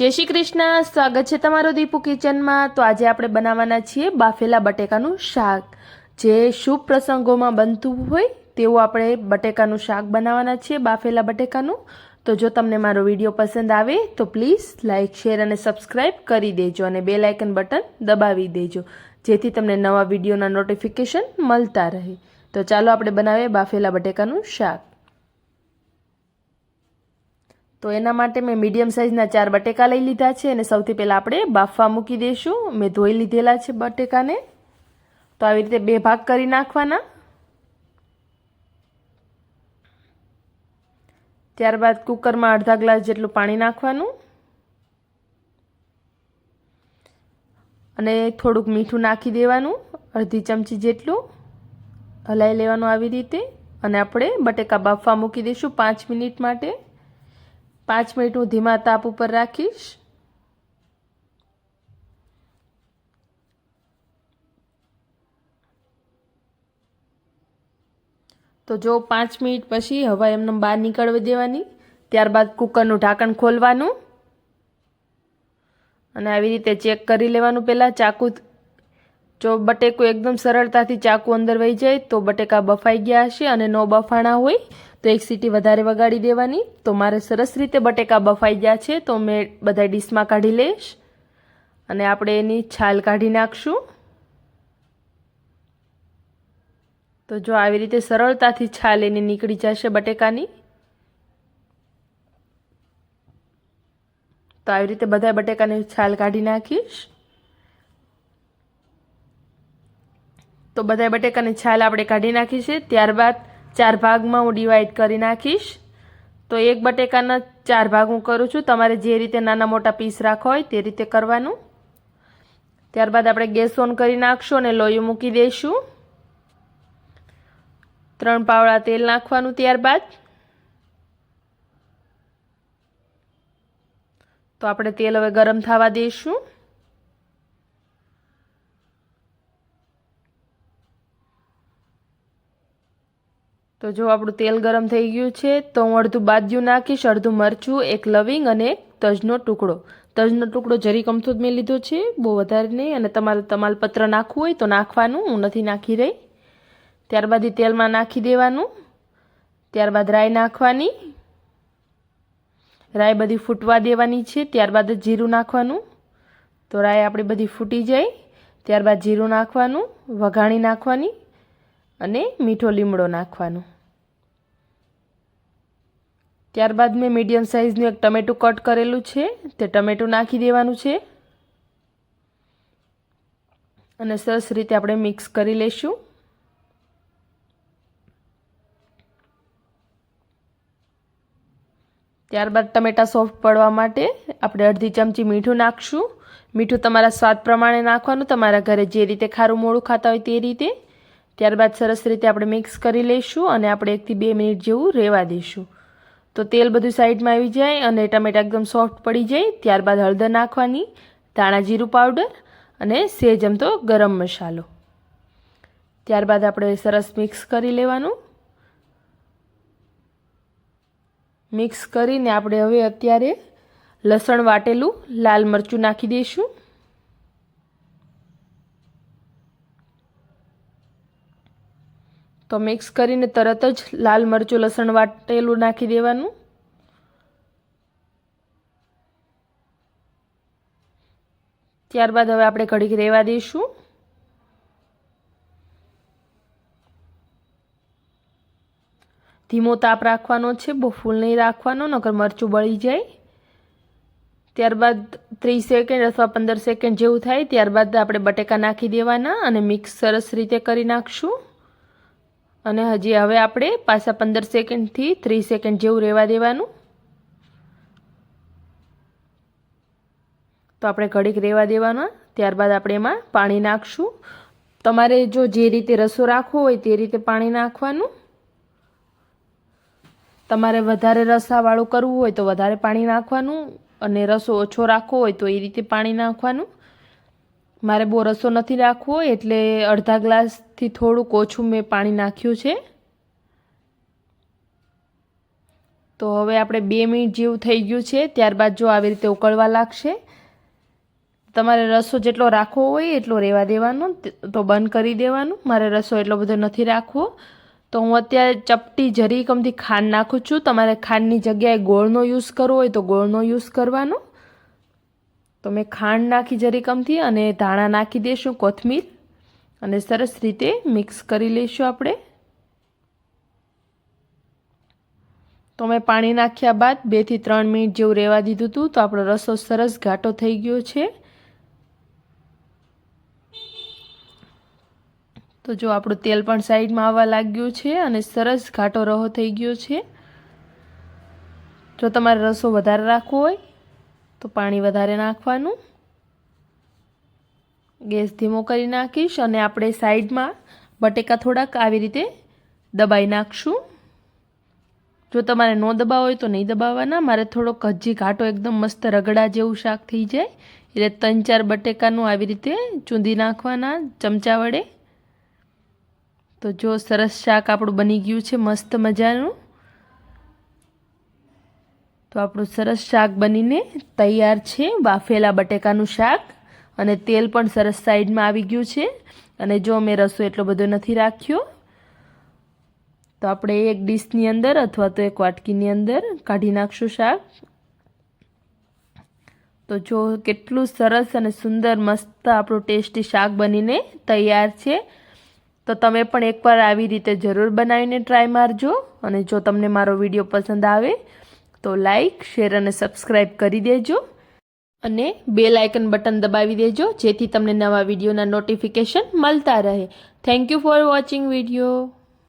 જય શ્રી કૃષ્ણ. સ્વાગત છે તમારો દીપુ કિચનમાં. તો આજે આપણે બનાવવાના છીએ બાફેલા બટેકાનું શાક. જે શુભ પ્રસંગોમાં બનતું હોય તેવું આપણે બટેકાનું શાક બનાવવાના છીએ બાફેલા બટેકાનું. તો જો તમને મારો વીડિયો પસંદ આવે તો પ્લીઝ લાઇક શેર અને સબસ્ક્રાઈબ કરી દેજો અને બે લાઇકન બટન દબાવી દેજો. જેથી તમને નવા વિડીયોના નોટિફિકેશન મળતા રહે. તો ચાલો આપણે બનાવીએ બાફેલા બટેકાનું શાક. તો એના માટે મેં મીડિયમ સાઇઝના ચાર બટેકા લઈ લીધા છે અને સૌથી પહેલાં આપણે બાફવા મૂકી દઈશું મેં ધોઈ લીધેલા છે બટેકાને. તો આવી રીતે બે ભાગ કરી નાખવાના. ત્યારબાદ કુકરમાં અડધા ગ્લાસ જેટલું પાણી નાખવાનું. અને થોડુંક મીઠું નાખી દેવાનું, અડધી ચમચી જેટલું. હલાવી લેવાનું આવી રીતે. અને આપણે બટેકા બાફવા મૂકી દઈશું પાંચ મિનિટ માટે. પાંચ મિનિટ હું ધીમા તાપ ઉપર રાખીશ. તો જો પાંચ મિનિટ પછી હવા એમને બહાર નીકળવી દેવાની, ત્યારબાદ કુકરનું ઢાંકણ ખોલવાનું. અને આવી રીતે ચેક કરી લેવાનું પહેલાં, ચાકુ જો બટેકું એકદમ સરળતાથી ચાકુ અંદર વહી જાય તો બટેકા બફાઈ ગયા હશે અને નો બફાણા હોય તો એક સીટી વધારે વગાડી દેવાની. તો મારે સરસ રીતે બટેકા બફાઈ ગયા છે તો મેં બધા ડીશમાં કાઢી લઈશ. અને આપણે એની છાલ કાઢી નાખશું. તો જો આવી રીતે સરળતાથી છાલ એની નીકળી જશે બટેકાની. તો આવી રીતે બધા બટેકાની છાલ કાઢી નાખીશ. તો બધા બટેકાની છાલ આપણે કાઢી નાખી છે. ત્યારબાદ ચાર ભાગમાં હું ડિવાઈડ કરી નાખીશ. તો એક બટેકાના ચાર ભાગ હું કરું છું. તમારે જે રીતે નાના મોટા પીસ રાખવા હોય તે રીતે કરવાનું. ત્યારબાદ આપણે ગેસ ઓન કરી નાખશું અને લોહી મૂકી દઈશું. ત્રણ પાવડા તેલ નાખવાનું ત્યારબાદ. તો આપણે તેલ હવે ગરમ થવા દઈશું. તો જો આપણું તેલ ગરમ થઈ ગયું છે, તો હું અડધું બાજ્યું નાખીશ, અડધું મરચું, એક લવિંગ અને એક તજનો ટુકડો. તજનો ટુકડો જરી કમથો જ મેં લીધો છે, બહુ વધારે નહીં, અને તમારે તમાલપત્ર નાખવું હોય તો નાખવાનું, હું નથી નાખી રહી. ત્યારબાદ એ તેલમાં નાખી દેવાનું. ત્યારબાદ રાઈ નાખવાની. રાઈ બધી ફૂટવા દેવાની છે, ત્યારબાદ જીરું નાખવાનું. તો રાઈ આપણી બધી ફૂટી જાય. ત્યારબાદ જીરું નાખવાનું, વઘાણી નાખવાની. અને મીઠો લીમડો નાખવાનો. ત્યારબાદ મેં મીડિયમ સાઇઝનું એક ટમેટું કટ કરેલું છે, તે ટમેટું નાખી દેવાનું છે. અને સરસ રીતે આપણે મિક્સ કરી લઈશું ત્યારબાદ ટમેટા સોફ્ટ પડવા માટે આપણે અડધી ચમચી મીઠું નાખશું. મીઠું તમારા સ્વાદ પ્રમાણે નાખવાનું, તમારા ઘરે જે રીતે ખારું મોડું ખાતા હોય તે રીતે. ત્યારબાદ સરસ રીતે આપણે મિક્સ કરી લઈશું અને આપણે એકથી બે મિનિટ જેવું રહેવા દઈશું. તો તેલ બધું સાઈડમાં આવી જાય અને ટમેટા એકદમ સોફ્ટ પડી જાય, ત્યારબાદ હળદર નાખવાની, ધાણા જીરું પાવડર અને સેજ તો ગરમ મસાલો. ત્યારબાદ આપણે સરસ મિક્સ કરી લેવાનું. મિક્સ કરીને આપણે હવે અત્યારે લસણ વાટેલું, લાલ મરચું નાખી દઈશું. તો મિક્સ કરીને તરત જ લાલ મરચું, લસણ વાટેલું નાખી દેવાનું. ત્યારબાદ હવે આપણે ઘડીક રહેવા દઈશું. ધીમો તાપ રાખવાનો છે, બહુ ફૂલ નહીં રાખવાનો, નકર મરચું બળી જાય. ત્યારબાદ ત્રીસ સેકન્ડ અથવા પંદર સેકન્ડ જેવું થાય, ત્યારબાદ આપણે બટેકા નાખી દેવાના અને મિક્સ સરસ રીતે કરી નાખશું. અને હજી હવે આપણે પાછા પંદર સેકન્ડથી ત્રીસ સેકન્ડ જેવું રહેવા દેવાનું. તો આપણે ઘડીક રહેવા દેવાના, ત્યારબાદ આપણે એમાં પાણી નાખશું. તમારે જો જે રીતે રસો રાખવો હોય તે રીતે પાણી નાખવાનું. તમારે વધારે રસાવાળું કરવું હોય તો વધારે પાણી નાખવાનું અને રસો ઓછો રાખવો હોય તો એ રીતે પાણી નાખવાનું. મારે બહુ રસો નથી રાખવો, એટલે અડધા ગ્લાસથી થોડુંક ઓછું મેં પાણી નાખ્યું છે. તો હવે આપણે બે મિનિટ જેવું થઈ ગયું છે, ત્યારબાદ જો આવી રીતે ઉકળવા લાગશે. તમારે રસો જેટલો રાખવો હોય એટલો રહેવા દેવાનો, તો બંધ કરી દેવાનું. મારે રસો એટલો બધો નથી રાખવો. તો હું અત્યારે ચપટી જરી કમથી ખાંડ નાખું છું. તમારે ખાંડની જગ્યાએ ગોળનો યુઝ કરવો હોય તો ગોળનો યુઝ કરવાનો. તો મેં ખાંડ નાખી જરી કમથી અને ધાણા નાખી દઈશું કોથમીર. અને સરસ રીતે મિક્સ કરી લઈશું આપણે. તો મેં પાણી નાખ્યા બાદ બેથી ત્રણ મિનિટ જેવું રહેવા દીધું હતું, તો આપણો રસો સરસ ઘાટો થઈ ગયો છે. તો જો આપણું તેલ પણ સાઈડમાં આવવા લાગ્યું છે અને સરસ ઘાટો રહો થઈ ગયો છે. જો તમારે રસો વધારે રાખવો હોય તો પાણી વધારે નાખવાનું. ગેસ ધીમો કરી નાખીશ અને આપણે સાઈડમાં બટેકા થોડાક આવી રીતે દબાઈ નાખશું. જો તમારે ન દબાવ હોય તો નહીં દબાવવાના. મારે થોડોક હજી ઘાટો એકદમ મસ્ત રગડા જેવું શાક થઈ જાય. એટલે ત્રણ ચાર બટેકાનું આવી રીતે ચૂંદી નાખવાના ચમચા વડે. તો જો સરસ શાક આપણું બની ગયું છે, મસ્ત મજાનું. તો આપણું સરસ શાક બનીને તૈયાર છે, બાફેલા બટેકાનું શાક. અને તેલ પણ સરસ સાઈડમાં આવી ગયું છે. અને જો મેં રસો એટલો બધો નથી રાખ્યો, તો આપણે એક ડીશની અંદર અથવા તો એક વાટકીની અંદર કાઢી નાખશું શાક. તો જો કેટલું સરસ અને સુંદર મસ્ત આપણું ટેસ્ટી શાક બનીને તૈયાર છે, તો તમે પણ એકવાર આવી રીતે જરૂર બનાવીને ટ્રાય મારજો. અને જો તમને મારો વીડિયો પસંદ આવે તો લાઇક શેર અને સબસ્ક્રાઈબ કરી દેજો. અને બેલ આઇકન બટન દબાવી દેજો, જેથી તમને નવા વિડીયોના નોટિફિકેશન મળતા રહે. Thank you for watching video